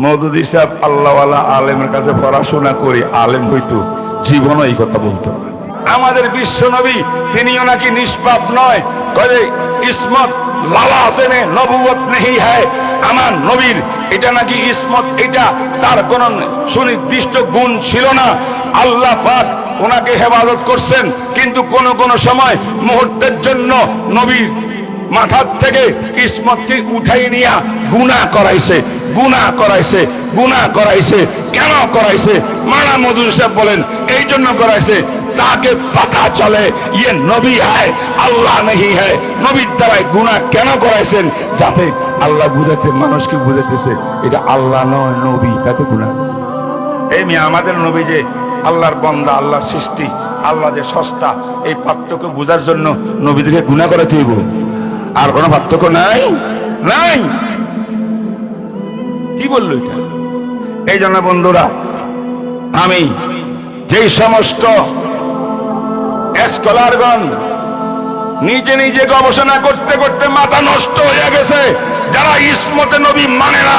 মৌদুদি সাহেব আল্লাহওয়ালা আলেমের কাছে পড়াশোনা করে, আলেম হইতো, জীবনও এই কথা বলতো আমাদের বিশ্ব নবী, তিনিও নাকি নিষ্পাপ নয় কয়ে ইসমত লালা আসেনে নবুয়ত নেই হ্যায় আমার নবীর এটা নাকি ইসমত, এটা তার কোন সুনির্দিষ্ট গুণ ছিল না। আল্লাহ পাক ওনাকে হেফাজত করছেন, কিন্তু কোন কোন সময় মুহূর্তের জন্য নবীর মাথার থেকে কিসমতকে উঠাই নিয়া গুণা করাইছে গুণা করাইছে গুণা করাইছে। কেন করাইছে? মারা মধুর সাহেব বলেন, এই জন্য করাইছে, তাকে পাতা চলে ইয়ে নবী হয়, আল্লাহ নেই হয়। নবীর দ্বারাই গুণা কেন করাইছেন? যাতে আল্লাহ বুঝাতে মানুষকে বুঝাতেছে এটা আল্লাহ নয়, নবী, তাতে গুণা। এই মেয়ে, আমাদের নবী যে আল্লাহর বন্দা, আল্লাহর সৃষ্টি, আল্লাহ যে সস্তা, এই পার্থক্য বোঝার জন্য নবীদেরকে গুণা করে তুইব আর কোনো পার্থক্য নাই? নাই! কি বলল এটা? এই জন্য বন্ধুরা আমি যেই সমস্ত স্কলারগণ নিজে নিজে গবেষণা করতে করতে মাথা নষ্ট হয়ে গেছে যারা ইসমতে নবী মানে না,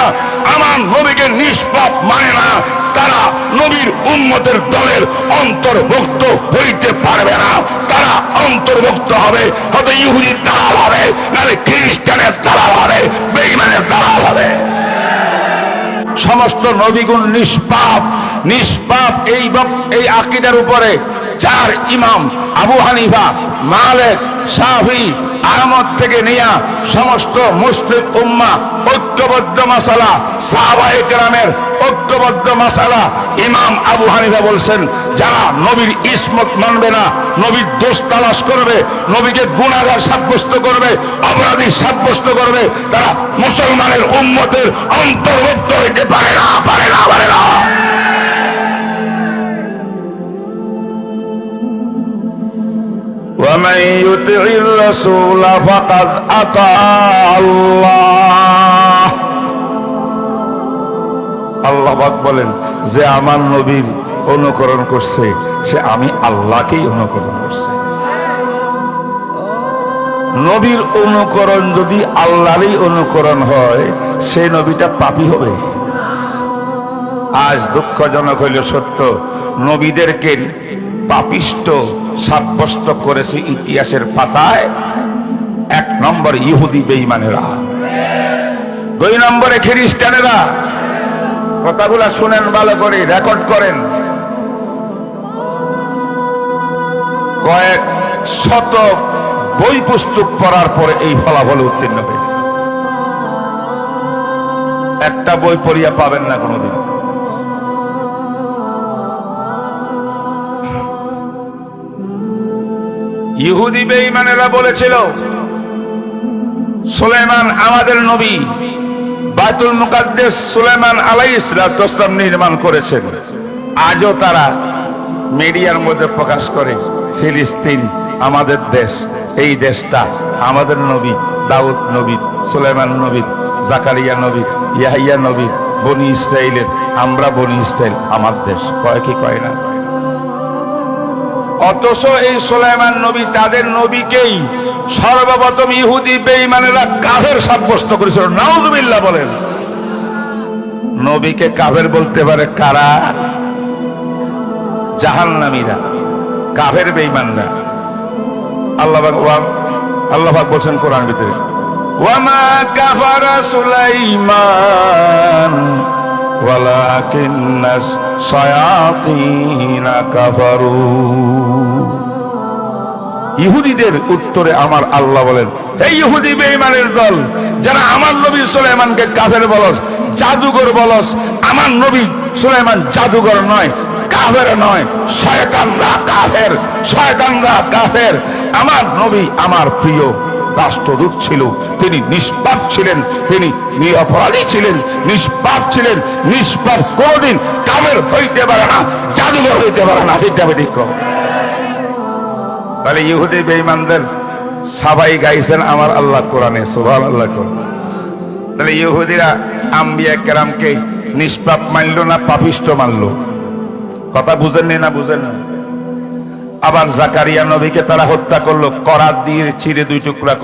আমার নবীকে নিষ্পাপ মানে না, তারা নবীর উম্মতের দলের অন্তর্ভুক্ত হইতে পারবে না। তারা অন্তর্ভুক্ত হবে হয়তো ইহুদির দালাল হবে, নাহলে খ্রিস্টানের দালাল হবে বেইমানের দালাল হবে। সমস্ত নবীগুণ নিষ্পাপ নিষ্পাপ এই এই আকিদার উপরে চার ইমাম আবু হানিফা, মালেক, শাফি আহমদ থেকে নিয়া সমস্ত মুসলিম উম্মা, ঐক্যবদ্ধ মাসালা, সাহাবায়ে কেরামের ঐক্যবদ্ধ মাসালা, ইমাম আবু হানিফা বলছেন, যারা নবীর ইসমত মানবে না, নবীর দোষ তালাশ করবে, নবীকে গুণাগার সাব্যস্ত করবে, অপরাধী সাব্যস্ত করবে, তারা মুসলমানের উম্মতের অন্তর্ভুক্ত হইতে পারে? ومن يطع الرسول فقد أطاع الله আল্লাহ পাক বলেন যে আমার নবীর অনুকরণ করছে সে আমি আল্লাহকেই অনুকরণ করছে নবীর অনুকরণ যদি আল্লাহরই অনুকরণ হয় সেই নবীটা পাপী হবে আজ দুঃখজনক হইল সত্য নবীদেরকে পাপিষ্ট সাব্যস্ত করেছে ইতিহাসের পাতায়, এক নম্বর ইহুদি বেঈমানেরা। দুই নম্বরে খ্রিস্টানেরা। কথাগুলা শুনেন, ভালো করে রেকর্ড করেন। কয়েক শত বই পুস্তক পড়ার পরে এই ফলাফল উত্তীর্ণ হয়েছে। একটা বই পড়িয়া পাবেন না কোনোদিন। ইহুদি বেঈমানেরা বলেছিল সুলেমান আমাদের নবী। বাইতুল মুকাদ্দেস সুলেমান আলাইহিস সালাম নির্মাণ করেছেন। আজও তারা মিডিয়ার মধ্যে প্রকাশ করে, ফিলিস্তিন আমাদের দেশ, এই দেশটা আমাদের নবী, দাউদ নবী সুলেমান নবী, জাকারিয়া নবী, ইয়াহিয়া নবী, বনি ইসরাইলের, আমরা বনি ইসরাইল, আমার দেশ। কয় কি কয় না? অথচ এই সোলাইমান নবী তাদের নবীকেই সর্বপ্রথম ইহুদি বেঈমানেরা কাফের সাব্যস্ত করেছিল। নাউজুবিল্লাহ বলেন। নবীকে কাফের বলতে পারে কারা? জাহান্নামীরা, কাফের বেঈমানরা। আল্লাহ আল্লাহ বলছেন কোরআন ভিতরে ওয়ামা কাফারা সুলাইমান ولكن الشياطين كفروا ইহুদিদের উত্তরে আমার আল্লাহ বলেন এই ইহুদি বেঈমানের দল যারা আমার নবী সুলাইমানকে কাফের বলস জাদুঘর বলস আমার নবী সুলাইমান জাদুঘর নয় কাফের নয় শয়তানরা কাফের শয়তানরা কাফের আমার নবী আমার প্রিয় রাষ্ট্রদূত ছিল, তিনি নিষ্পাপ ছিলেন, তিনি নিরপরাধী ছিলেন, নিষ্পাপ ছিলেন, নিষ্পাপ কোনদিন কামের হইতে পারে না, জাদুঘর হইতে পারে না ঠিক ঠিক তাহলে ইহুদি বেঈমানদের সবাই গাইছেন আমার আল্লাহ কোরআনে সুভান আল্লাহ কোরআন তাহলে ইহুদিরা আম্বিয়া কেরামকে নিষ্পাপ মানলো না পাপিষ্ট মানলো? কথা বুঝেননি না বুঝেন আবার জাকারিয়া নবীকে তারা হত্যা করল, করাত দিয়ে ছিঁড়ে দুই টুকরা করে